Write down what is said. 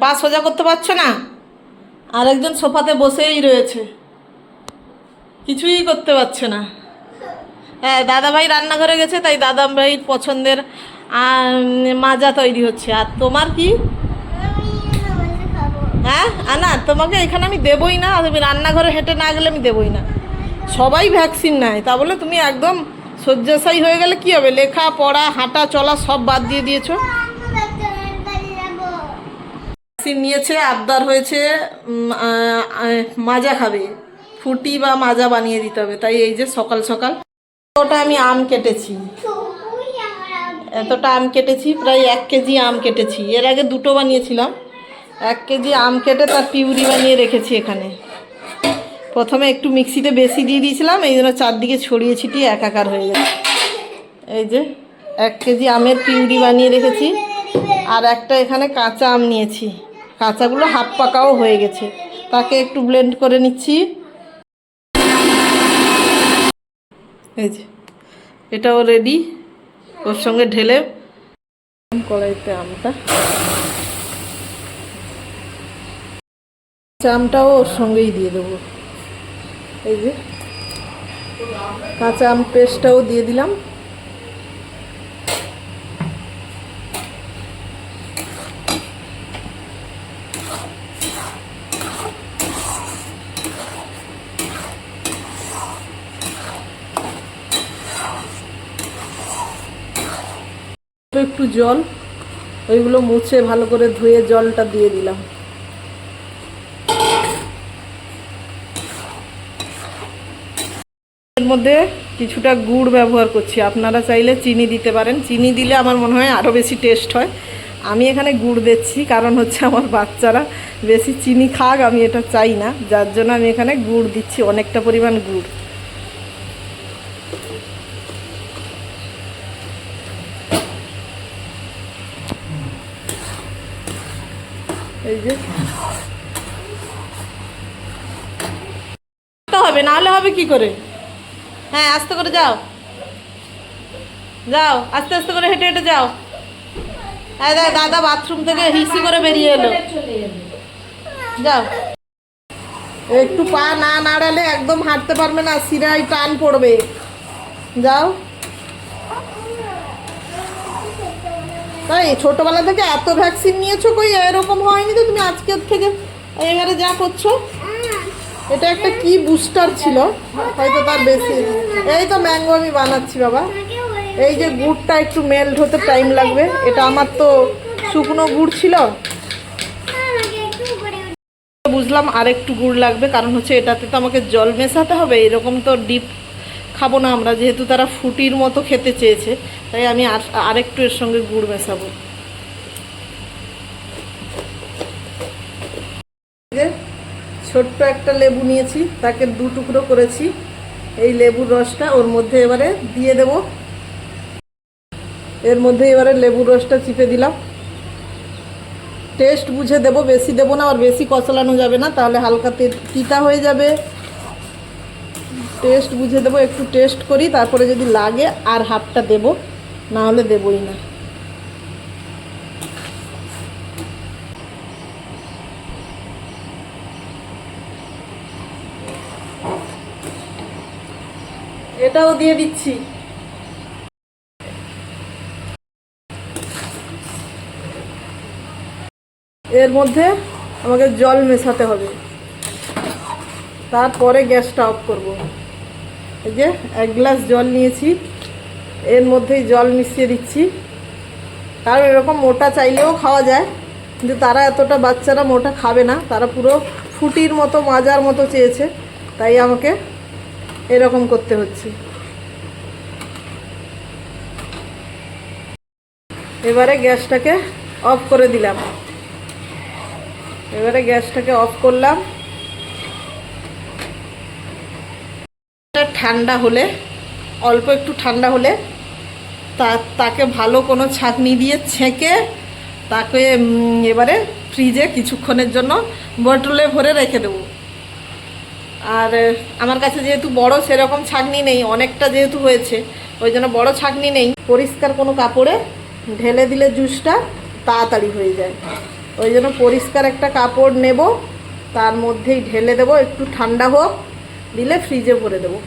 পা সোজা করতে পারছ না? আরেকজন সোফাতে বসেই রয়েছে। কিছুই করতে পারছে না। হ্যাঁ দাদাভাই রান্নাঘরে গেছে, তাই দাদা দাদাভাইয়ের পছন্দের মাজা তৈরি হচ্ছে। আর তোমার কি? হ্যাঁ আনা, তোমাকে এখানে আমি দেবই না। তুমি রান্নাঘরে হেঁটে না গেলে আমি দেবই না। সবাই ভ্যাকসিন নেয়। তা বলে তুমি একদম শয্যাশায়ী হয়ে গেলে কি হবে? লেখা, পড়া, হাঁটা, চলা সব বাদ দিয়ে দিয়েছ। ভ্যাকসিন নিয়েছে, আবদার হয়েছে মাজা খাবে। ফুটি বা মাজা বানিয়ে দিতে হবে, তাই এই যে সকাল সকাল ওটা আমি আম কেটেছি। এতটা আম কেটেছি, প্রায় এক কেজি আম কেটেছি। এর আগে দুটো বানিয়েছিলাম, এক কেজি আম কেটে তার পিউরি বানিয়ে রেখেছি এখানে। প্রথমে একটু মিক্সিতে বেশি দিয়ে দিয়েছিলাম, এই জন্য চারদিকে ছড়িয়ে ছিটিয়ে একাকার হয়ে গেছে। এই যে এক কেজি আমের পিউরি বানিয়ে রেখেছি, আর একটা এখানে কাঁচা আম নিয়েছি। কাঁচাগুলো হাফ পাকাও হয়ে গেছে। তাকে একটু ব্লেন্ড করে নিচ্ছি। এই যে, এটাও রেডি ওর সঙ্গে ঢেলে কড়াইতে আমটা। আমটাও ওর সঙ্গেই দিয়ে দেবো। এই যে, কাঁচা আম পেস্টটাও দিয়ে দিলাম। একটু জল, ওইগুলো মুছে ভালো করে ধুয়ে জলটা দিয়ে দিলাম। এর মধ্যে কিছুটা গুড় ব্যবহার করছি। আপনারা চাইলে চিনি দিতে পারেন। চিনি দিলে আমার মনে হয় আরও বেশি টেস্ট হয়। আমি এখানে গুড় দিচ্ছি, কারণ হচ্ছে আমার বাচ্চারা বেশি চিনি খাক, আমি এটা চাই না। যার জন্য আমি এখানে গুড় দিচ্ছি, অনেকটা পরিমাণ গুড়। এই যে। হবে না হলে হবে কি করে? হ্যাঁ আস্তে করে যাও। যাও আস্তে আস্তে করে হেঁটে হেঁটে যাও। হ্যাঁ দাদা বাথরুম থেকে হিসি করে বেরিয়ে এলো। যাও। একটু পা না নাড়ালে একদম হাঁটতে পারবে না সিরাই টান পড়বে। যাও। তাই ছোটবেলা থেকে এত ভ্যাকসিন নিয়েছো কই? এরকম হয়নি তো তুমি আজকের থেকে এবারে যা করছ। এটা একটা কি বুস্টার ছিল? হয়তো তার বেশি এই তো ম্যাঙ্গো আমি বানাচ্ছি বাবা। এই যে গুড়টা একটু মেল্ট হতে টাইম লাগবে। এটা আমার তো শুকনো গুড় ছিল। বুঝলাম আর একটু গুড় লাগবে, কারণ হচ্ছে এটাতে তো আমাকে জল মেশাতে হবে। এরকম তো ডিপ খাব না আমরা, যেহেতু তারা ফুটির মতো খেতে চেয়েছে, তাই আমি আর, আরেকটু এর সঙ্গে গুড় মেশাবো। ছোট্ট একটা লেবু নিয়েছি, তাকে দু টুকরো করেছি। এই লেবুর রসটা ওর মধ্যে এবারে দিয়ে দেব। এর মধ্যে এবারে লেবুর রসটা চিপে দিলাম। টেস্ট বুঝে দেবো, বেশি দেবো না, আর বেশি কচলানো যাবে না, তাহলে হালকা তিতা হয়ে যাবে। টেস্ট বুঝে দেবো, একটু টেস্ট করি, তারপরে যদি লাগে আর হাফটা দেবো, না হলে দেবই না। এটাও দিয়ে দিচ্ছি। এর মধ্যে আমাকে জল মেশাতে হবে। তারপরে গ্যাসটা অফ করব। এই যে এক গ্লাস জল নিয়েছি। এর মধ্যেই জল মিশিয়ে দিচ্ছি। কারণ এরকম মোটা চাইলেও খাওয়া যায়। কিন্তু তারা এতটা বাচ্চারা মোটা খাবে না। তারা পুরো ফুটির মতো, মাজার মতো চেয়েছে। তাই আমাকে এরকম করতে হচ্ছে। এবারে গ্যাসটাকে অফ করে দিলাম। এবারে গ্যাসটাকে অফ করলাম এটা ঠান্ডা হলে, অল্প একটু ঠান্ডা হলে তা, তাকে ভালো কোনো ছাঁকনি দিয়ে ছেঁকে তাকে এবারে ফ্রিজে কিছুক্ষণের জন্য বটলে ভরে রেখে দেবো। আর, আমার কাছে যেহেতু বড় সেরকম ছাঁকনি নেই, অনেকটা যেহেতু হয়েছে, ওই জন্য বড় ছাঁকনি নেই, পরিষ্কার কোনো কাপড়ে ঢেলে দিলে জুসটা তাড়াতাড়ি হয়ে যায়। ওই জন্য পরিষ্কার একটা কাপড় নেব, তার মধ্যেই ঢেলে দেবো, একটু ঠান্ডা হোক, দিলে ফ্রিজে ভরে দেবো।